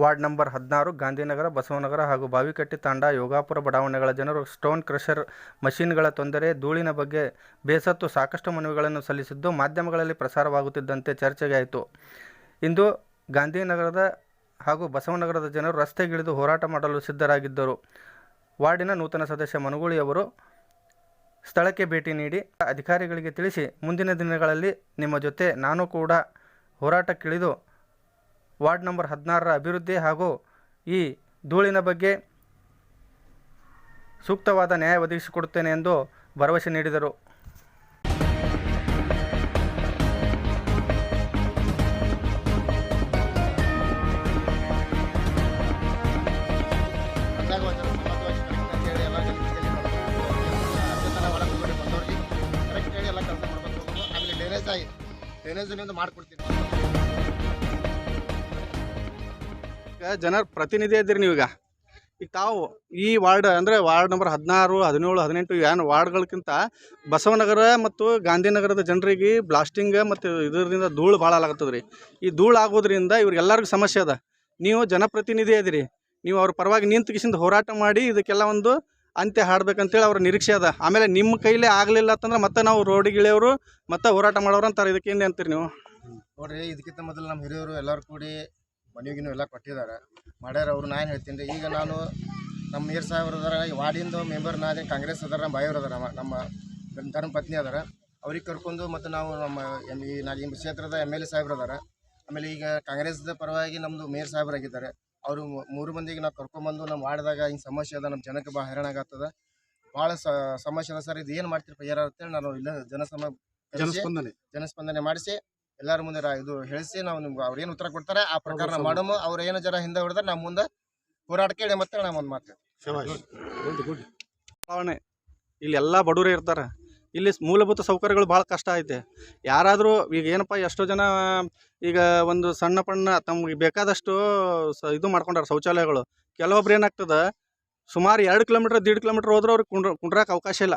Ward number ಹದಿನಾರು, ಗಾಂಧಿನಗರ, ಬಸವನಗರ ಹಾಗೂ ಬಾವಿಕಟ್ಟಿ ತಾಂಡ, ಯೋಗಾಪುರ ಬಡಾವಣೆಗಳ ಜನರು ಸ್ಟೋನ್ ಕ್ರಷರ್ ಮಷಿನ್ಗಳ ತೊಂದರೆ, ಧೂಳಿನ ಬಗ್ಗೆ ಬೇಸತ್ತು ಸಾಕಷ್ಟು ಮನವಿಗಳನ್ನು ಸಲ್ಲಿಸಿದ್ದು ಮಾಧ್ಯಮಗಳಲ್ಲಿ ಪ್ರಸಾರವಾಗುತ್ತಿದ್ದಂತೆ ಚರ್ಚೆಗೆ ಆಯಿತು. ಇಂದು ಗಾಂಧಿನಗರದ ಹಾಗೂ ಬಸವನಗರದ ಜನರು ರಸ್ತೆಗಿಳಿದು ಹೋರಾಟ ಮಾಡಲು ಸಿದ್ಧರಾಗಿದ್ದರು. ವಾರ್ಡಿನ ನೂತನ ಸದಸ್ಯ ಮನುಗುಳಿ ಅವರು ಸ್ಥಳಕ್ಕೆ ಭೇಟಿ ನೀಡಿ, ಅಧಿಕಾರಿಗಳಿಗೆ ತಿಳಿಸಿ, ಮುಂದಿನ ದಿನಗಳಲ್ಲಿ ನಿಮ್ಮ ಜೊತೆ ನಾನು ಕೂಡ ಹೋರಾಟಕ್ಕಿಳಿದು ವಾರ್ಡ್ ನಂಬರ್ ಹದಿನಾರರ ಅಭಿವೃದ್ಧಿ ಹಾಗೂ ಈ ಧೂಳಿನ ಬಗ್ಗೆ ಸೂಕ್ತವಾದ ನ್ಯಾಯ ಒದಗಿಸಿಕೊಡುತ್ತೇನೆ ಎಂದು ಭರವಸೆ ನೀಡಿದರು. ಅಂದಾಗ ಡ್ರೈನೇಜ್ ಮಾಡ್ಕೊಡ್ತೀನಿ. ಈಗ ಜನರ ಪ್ರತಿನಿಧಿ ಇದ್ದೀರಿ ನೀವೀಗ. ಈಗ ತಾವು ಈ ವಾರ್ಡ್ ಅಂದರೆ ವಾರ್ಡ್ ನಂಬರ್ ಹದಿನಾರು, ಹದಿನೇಳು, ಹದಿನೆಂಟು ಏನು ವಾರ್ಡ್ಗಳಕ್ಕಿಂತ ಬಸವನಗರ ಮತ್ತು ಗಾಂಧಿನಗರದ ಜನರಿಗೆ ಬ್ಲಾಸ್ಟಿಂಗ್ ಮತ್ತು ಇದರಿಂದ ಧೂಳು ಭಾಳ ಆಗತ್ತದ ರೀ ಈ ಧೂಳು ಆಗೋದ್ರಿಂದ ಇವ್ರಿಗೆಲ್ಲರಿಗೂ ಸಮಸ್ಯೆ ಅದ. ನೀವು ಜನಪ್ರತಿನಿಧಿ ಅದಿರಿ ನೀವು ಅವ್ರ ಪರವಾಗಿ ನಿಂತು ಕಿಸಿಂದ ಹೋರಾಟ ಮಾಡಿ ಇದಕ್ಕೆಲ್ಲ ಒಂದು ಅಂತ್ಯ ಹಾಡ್ಬೇಕಂತೇಳಿ ಅವ್ರ ನಿರೀಕ್ಷೆ ಅದ. ಆಮೇಲೆ ನಿಮ್ಮ ಕೈಲೇ ಆಗಲಿಲ್ಲ ಅಂತಂದ್ರೆ ಮತ್ತೆ ನಾವು ರೋಡಿಗಿಳಿಯವರು ಮತ್ತೆ ಹೋರಾಟ ಮಾಡೋರು ಅಂತಾರೆ. ಇದಕ್ಕೆ ಏನು ಅಂತೀರಿ ನೀವು? ನೋಡ್ರಿ, ಇದಕ್ಕಿಂತ ಮೊದಲು ನಮ್ಮ ಹಿರಿಯರು ಎಲ್ಲರೂ ಕೂಡಿ ಮನೆಗಿನೂ ಎಲ್ಲ ಕೊಟ್ಟಿದ್ದಾರೆ. ಮಾಡ್ಯಾರ ಅವ್ರು, ನಾನು ಹೇಳ್ತೀನಿ ರೀ. ಈಗ ನಾನು ನಮ್ಮ ನೀರು ಸಾಹೇಬ್ರು ಈ ವಾರ್ಡಿಂದು ಮೆಂಬರ್ ನಾ ಕಾಂಗ್ರೆಸ್ ಅದಾರ, ನಮ್ಮ ಬಾಯಿಯವ್ರು ಅದರ, ನಮ್ಮ ಧರ್ಮ- ಪತ್ನಿ ಅದಾರ. ಅವ್ರಿಗೆ ಕರ್ಕೊಂಡು ಮತ್ತು ನಾವು ನಮ್ಮ ಎಂ ಈ ನಾ ಕ್ಷೇತ್ರದ ಎಂ ಎಲ್ ಎ ಸಾಹೇಬ್ರು ಅದಾರ. ಆಮೇಲೆ ಈಗ ಕಾಂಗ್ರೆಸ್ದ ಪರವಾಗಿ ನಮ್ಮದು ಮೇಯರ್ ಸಾಹೇಬ್ರಾಗಿದ್ದಾರೆ. ಅವರು ಮೂರು ಮಂದಿಗೆ ನಾವು ಕರ್ಕೊಂಬಂದು ನಾವು ಮಾಡಿದಾಗ ಹಿಂಗೆ ಸಮಸ್ಯೆ ಅದ ನಮ್ಮ ಜನಕ್ಕೆ ಭಾಳ ಹೈರಾಣ ಆಗತ್ತದ. ಭಾಳ ಸಮಸ್ಯೆ ಅದ ಸರ್ ಇದು ಏನು ಮಾಡ್ತೀರಿ ಪರಿಹಾರ ಅಂತೇಳಿ ನಾನು ಇಲ್ಲ ಜನಸಮ ಜನಸ್ಪಂದನೆ. ಜನಸ್ಪಂದನೆ ಮಾಡಿಸಿ ಎಲ್ಲರ ಮುಂದೆ ರಾ- ಇದು ಹೇಳಿಸಿ ನಾವು ನಿಮ್ಗೆ ಅವ್ರು ಏನು ಉತ್ತರ ಕೊಡ್ತಾರೆ ಆ ಪ್ರಕಾರ ನಾವು ಅವ್ರ ಏನು ಜರ ಹಿಂದೆ ಹೊಡೆದ್ರೆ ನಾವು ಮುಂದೆ ಹೋರಾಟಕ್ಕೆ ಮತ್ತೆ ನಾವು ಒಂದು ಮಾತು. ಇಲ್ಲಿ ಎಲ್ಲ ಬಡವರೇ ಇರ್ತಾರೆ. ಇಲ್ಲಿ ಮೂಲಭೂತ ಸೌಕರ್ಯಗಳು ಭಾಳ ಕಷ್ಟ ಐತೆ. ಯಾರಾದರೂ ಈಗ ಏನಪ್ಪ ಎಷ್ಟೋ ಜನ ಈಗ ಒಂದು ಸಣ್ಣ ಪಣ್ಣ ತಮ್ಗೆ ಬೇಕಾದಷ್ಟು ಸ ಇದು ಮಾಡ್ಕೊಂಡಾರ ಶೌಚಾಲಯಗಳು. ಕೆಲವೊಬ್ರು ಏನಾಗ್ತದೆ ಸುಮಾರು ಎರಡು ಕಿಲೋಮೀಟ್ರ್ ದೀಡ್ ಕಿಲೋಮೀಟ್ರ್ ಹೋದ್ರೆ ಅವ್ರಿಗೆ ಕುಂಡ್ರ ಕುಂಡ್ರಕ್ಕೆ ಅವಕಾಶ ಇಲ್ಲ.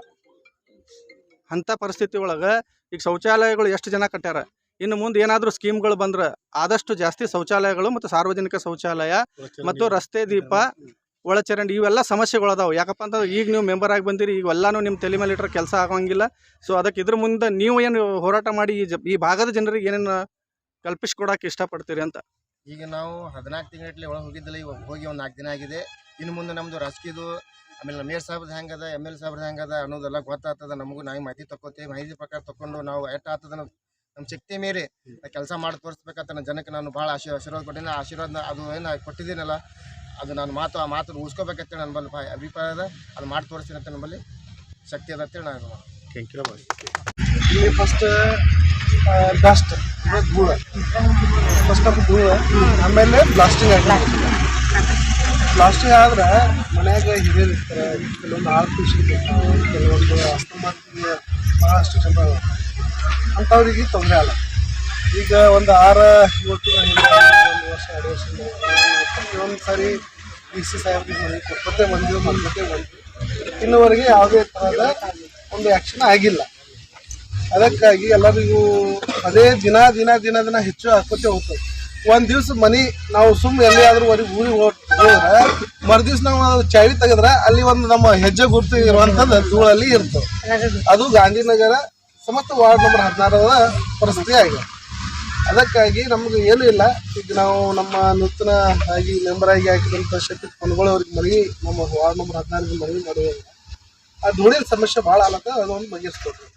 ಅಂಥ ಪರಿಸ್ಥಿತಿ ಒಳಗೆ ಈಗ ಶೌಚಾಲಯಗಳು ಎಷ್ಟು ಜನ ಕಟ್ಟ್ಯಾರ? ಇನ್ನು ಮುಂದೆ ಏನಾದರೂ ಸ್ಕೀಮ್ಗಳು ಬಂದ್ರೆ ಆದಷ್ಟು ಜಾಸ್ತಿ ಶೌಚಾಲಯಗಳು ಮತ್ತು ಸಾರ್ವಜನಿಕ ಶೌಚಾಲಯ ಮತ್ತು ರಸ್ತೆ ದೀಪ ಒಳಚರಂಡಿ ಇವೆಲ್ಲ ಸಮಸ್ಯೆಗಳು ಅದಾವೆ. ಯಾಕಪ್ಪ ಅಂತಂದ್ರೆ ಈಗ ನೀವು ಮೆಂಬರ್ ಆಗಿ ಬಂದಿರಿ ಈಗ ಎಲ್ಲನೂ ನಿಮ್ಮ ತಲೆ ಮೇಲೆ ಇಟ್ಟರೆ ಕೆಲಸ ಆಗೋಂಗಿಲ್ಲ. ಸೊ ಅದಕ್ಕೆ ಇದ್ರ ಮುಂದೆ ನೀವು ಏನು ಹೋರಾಟ ಮಾಡಿ ಈ ಜ ಈ ಭಾಗದ ಜನರಿಗೆ ಏನೇನು ಕಲ್ಪಿಸ್ಕೊಡಕ್ಕೆ ಇಷ್ಟಪಡ್ತೀರಿ ಅಂತ? ಈಗ ನಾವು ಹದಿನಾಲ್ಕು ತಿಂಗಳ ಒಳಗೆ ಹೋಗಿದ್ದಿಲ್ಲ ಇವಾಗ ಹೋಗಿ ಒಂದು ನಾಲ್ಕು ದಿನ ಆಗಿದೆ. ಇನ್ನು ಮುಂದೆ ನಮ್ಮದು ರಾಜಕೀಯದು ಆಮೇಲೆ ಮೇಯರ್ ಸಾಹೇಬ್ದು ಹೆಂಗದ ಎಂ ಎಲ್ ಸಾಹೇಬ್ದು ಹೆಂಗದ ಅನ್ನೋದೆಲ್ಲ ಗೊತ್ತಾಗ್ತದೆ. ನಮಗೂ ನಾವು ಮಾಹಿತಿ ತಗೋತೀವಿ ಮಾಹಿತಿ ಪ್ರಕಾರ ತಗೊಂಡು ನಾವು ಎಷ್ಟು ಆಗ್ತದ ನಮ್ಮ ಶಕ್ತಿ ಮೀರಿ ಕೆಲಸ ಮಾಡಿ ತೋರಿಸ್ಬೇಕಂತ ನನ್ನ ಜನಕ್ಕೆ ನಾನು ಭಾಳ ಆಶೀರ್ ಆಶೀರ್ವಾದ ಕೊಟ್ಟಿನಿ. ಆಶೀರ್ವಾದ ಅದು ಏನು ಕೊಟ್ಟಿದ್ದೀನಲ್ಲ ಅದು ನಾನು ಮಾತು ಆ ಮಾತು ಉಳಿಸ್ಕೋಬೇಕಂತೇಳಿ ನನ್ನ ಬಲ್ಲಿ ಅಭಿಪ್ರಾಯ ಅದ ಅದು ಮಾಡಿ ತೋರಿಸ್ತೀನಿ ಅಂತ ನಮ್ಮಲ್ಲಿ ಶಕ್ತಿ ಅದ ಅಂತೇಳಿ ನಾನು ಥ್ಯಾಂಕ್ ಯು ಇಲ್ಲಿ ಫಸ್ಟ್ ಡಸ್ಟ್ ಧೂಳ. ಫಸ್ಟ್ ಆಫ್ ಧೂಳ. ಆಮೇಲೆ ಬ್ಲಾಸ್ಟಿಂಗ್ ಆಗಿದೆ. ಬ್ಲಾಸ್ಟಿಂಗ್ ಆದ್ರೆ ಮನ್ಯಾಗ ಹಿರಿಯರು ಇರ್ತಾರೆ. ಕೆಲವೊಂದು ಆರು ಖುಷಿ ಕೆಲವೊಂದು ಅಸ್ತಮಾತಿಗೆ ಭಾಳಷ್ಟು ಜನ. ಅಂಥವ್ರಿಗೆ ತೊಂದರೆ ಅಲ್ಲ. ಈಗ ಒಂದು ಆರು ಏಳು ಪ್ರತಿಯೊಂದು ಸಾರಿ ಡಿ ಸಿ ಸಾಹೇಬ್ರಿಗೆ ಕೊಟ್ಕೊತೇ ಮತ್ತೆ ಇನ್ನುವರೆಗೆ ಯಾವುದೇ ಥರದ ಒಂದು ಆ್ಯಕ್ಷನ್ ಆಗಿಲ್ಲ. ಅದಕ್ಕಾಗಿ ಎಲ್ಲರಿಗೂ ಅದೇ ದಿನ ದಿನ ದಿನ ದಿನ ಹೆಚ್ಚು ಹಾಕೋತೆ ಹೋಗ್ತದೆ. ಒಂದು ದಿವ್ಸ ಮನಿ ನಾವು ಸುಮ್ ಎಲ್ಲಿಯಾದ್ರೂ ಹೊರಗೆ ಊರಿಗೆ ಹೋದ್ರೆ ಮರುದಿವ್ಸ ನಾವು ಅದು ಚಳಿ ತೆಗೆದ್ರೆ ಅಲ್ಲಿ ಒಂದು ನಮ್ಮ ಹೆಜ್ಜೆ ಗುರುತು ಇರುವಂತದ್ದು ಧೂಳಲ್ಲಿ ಇರ್ತದೆ. ಅದು ಗಾಂಧಿನಗರ ಸಮತ್ತು ವಾರ್ಡ್ ನಂಬರ್ ಹದಿನಾರರ ಪರಿಸ್ಥಿತಿ ಆಗಿದೆ. ಅದಕ್ಕಾಗಿ ನಮಗೆ ಏನೂ ಇಲ್ಲ. ಈಗ ನಾವು ನಮ್ಮ ನೂತನ ಆಗಿ ಮೆಂಬರ್ ಆಗಿ ಹಾಕಿದಂಥ ಶಕ್ತಿ ಅವ್ರಿಗೆ ಮನವಿ, ನಮ್ಮ ವಾರ್ಡ್ ನಂಬರ್ ಹದಿನಾರಕ್ಕೆ ಮನವಿ ಮಾಡುವಾಗ. ಆ ಧೂಳಿನ ಸಮಸ್ಯೆ ಭಾಳ ಆಲತ್ತ, ಅದೊಂದು ಬಗೆಹರಿಸ್ಕೊಡ್ರಿ